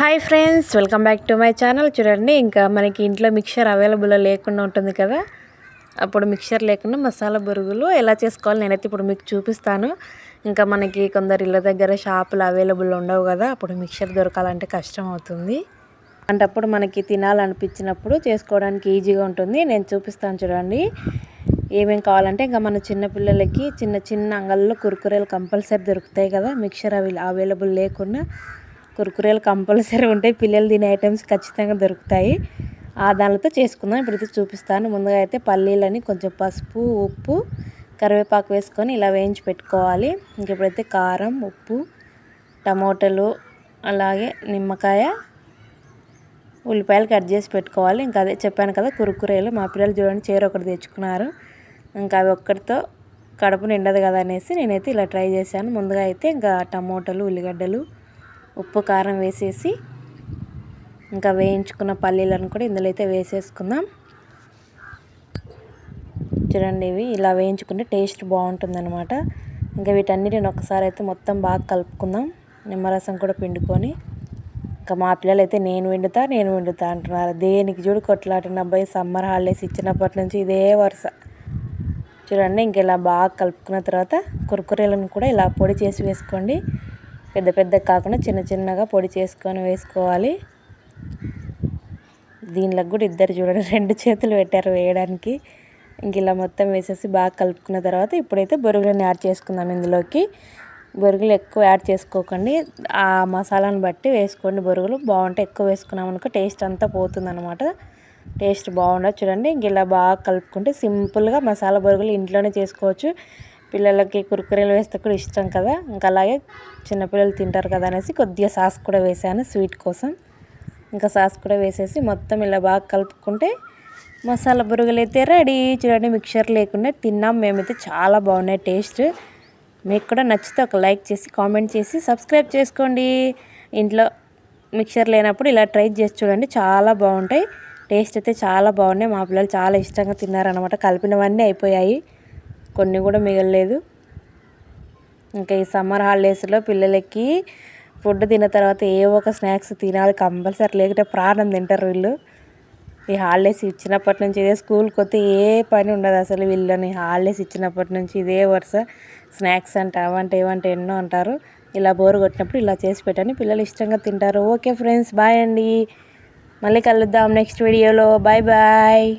Hi friends welcome back to my channel. చూడండి ఇంకా మనకి ఇంట్లో మిక్చర్ అవైలబుల్ లేకుండా ఉంటుంది కదా. అప్పుడు మిక్చర్ లేకుండా మసాలా బురుగులు ఎలా చేసుకోవాలి నేనైతే ఇప్పుడు మీకు చూపిస్తాను. ఇంకా మనకి కొందరు ఇళ్ళ దగ్గర షాపులు అవైలబుల్ ఉండవు కదా అప్పుడు మిక్చర్ దొరకాలంటే కష్టం అవుతుంది. అంటే అప్పుడు మనకి తినాలనిపించినప్పుడు చేసుకోవడానికి ఈజీగా ఉంటుంది. నేను చూపిస్తాను చూడండి ఏమేమి కావాలంటే. ఇంకా మన చిన్నపిల్లలకి చిన్న చిన్న అంగళ్ళలో కురుకురేలు కంపల్సరీ దొరుకుతాయి కదా మిక్చర్ అవి అవైలబుల్ లేకుండా కురుకురేలు కంపల్సరీ ఉంటాయి. పిల్లలు తినే ఐటమ్స్ ఖచ్చితంగా దొరుకుతాయి. ఆ దానితో చేసుకుందాం. ఇప్పుడైతే చూపిస్తాను. ముందుగా అయితే పల్లీలని కొంచెం పసుపు ఉప్పు కరివేపాకు వేసుకొని ఇలా వేయించి పెట్టుకోవాలి. ఇంకెప్పుడైతే కారం ఉప్పు టమోటాలు అలాగే నిమ్మకాయ ఉల్లిపాయలు కట్ చేసి పెట్టుకోవాలి. ఇంకా అదే చెప్పాను కదా కురుకురేలు. మా పిల్లలు చూడండి చీర ఒకటి తెచ్చుకున్నారు. ఇంకా అవి ఒక్కటితో కడుపు నిండదు కదా అనేసి నేనైతే ఇలా ట్రై చేశాను. ముందుగా అయితే ఇంకా టమోటాలు ఉల్లిగడ్డలు ఉప్పు కారం వేసేసి ఇంకా వేయించుకున్న పల్లీలను కూడా ఇందులో అయితే వేసేసుకుందాం. చూడండి ఇవి ఇలా వేయించుకుంటే టేస్ట్ బాగుంటుందన్నమాట. ఇంకా వీటన్నిటిని ఒకసారి అయితే మొత్తం బాగా కలుపుకుందాం. నిమ్మరసం కూడా పిండుకొని. ఇంకా మా పిల్లలు అయితే నేను వండుతా నేను వండుతా అంటున్నారు. దేనికి చూడు కొట్లాటిన అబ్బాయి సమ్మర్ హాలిడేస్ ఇచ్చినప్పటి నుంచి ఇదే వరుస. చూడండి ఇంక ఇలా బాగా కలుపుకున్న తర్వాత కుర్కురేలను కూడా ఇలా పొడి చేసి వేసుకోండి. పెద్ద పెద్ద కాకుండా చిన్న చిన్నగా పొడి చేసుకొని వేసుకోవాలి. దీనిలో కూడా ఇద్దరు చూడండి రెండు చేతులు పెట్టారు వేయడానికి. ఇంక ఇలా మొత్తం వేసేసి బాగా కలుపుకున్న తర్వాత ఇప్పుడైతే బొరుగులను యాడ్ చేసుకుందాం ఇందులోకి. బొరుగులు ఎక్కువ యాడ్ చేసుకోకండి. ఆ మసాలాను బట్టి వేసుకోండి బొరుగులు. బాగుంటే ఎక్కువ వేసుకున్నాం అనుకో టేస్ట్ అంతా పోతుందన్నమాట. టేస్ట్ బాగుండదు చూడండి. ఇంక ఇలా బాగా కలుపుకుంటే సింపుల్గా మసాలా బొరుగులు ఇంట్లోనే చేసుకోవచ్చు. పిల్లలకి కురుకురేలు వేస్తే కూడా ఇష్టం కదా. ఇంకా అలాగే చిన్నపిల్లలు తింటారు కదా అనేసి కొద్దిగా సాస్ కూడా వేసాను స్వీట్ కోసం. ఇంకా సాస్ కూడా వేసేసి మొత్తం ఇలా బాగా కలుపుకుంటే మసాలా బురుగులు అయితే రెడీ. చూడండి మిక్చర్ లేకుండా తిన్నాం మేమైతే. చాలా బాగున్నాయి టేస్ట్. మీకు కూడా నచ్చితే ఒక లైక్ చేసి కామెంట్ చేసి సబ్స్క్రైబ్ చేసుకోండి. ఇంట్లో మిక్చర్ లేనప్పుడు ఇలా ట్రై చేసి చూడండి. చాలా బాగుంటాయి. టేస్ట్ అయితే చాలా బాగున్నాయి. మా పిల్లలు చాలా ఇష్టంగా తిన్నారనమాట కలిపినవన్నీ అయిపోయాయి. కొన్ని కూడా మిగలలేదు. ఇంకా ఈ సమ్మర్ హాలిడేస్లో పిల్లలకి ఫుడ్ తిన్న తర్వాత ఏ ఒక స్నాక్స్ తినాలి కంపల్సరీ లేకుంటే ప్రాణం తింటారు వీళ్ళు. ఈ హాలిడేస్ ఇచ్చినప్పటి నుంచి ఇదే స్కూల్కి వస్తే ఏ పని ఉండదు అసలు వీళ్ళని. హాలిడేస్ ఇచ్చినప్పటి నుంచి ఇదే వరుస స్నాక్స్ అంట అవంటే ఏవంటే ఎన్నో అంటారు. ఇలా బోరు కొట్టినప్పుడు ఇలా చేసి పెట్టండి. పిల్లలు ఇష్టంగా తింటారు. ఓకే ఫ్రెండ్స్ బాయ్ అండి. మళ్ళీ కలుద్దాం నెక్స్ట్ వీడియోలో. Bye bye.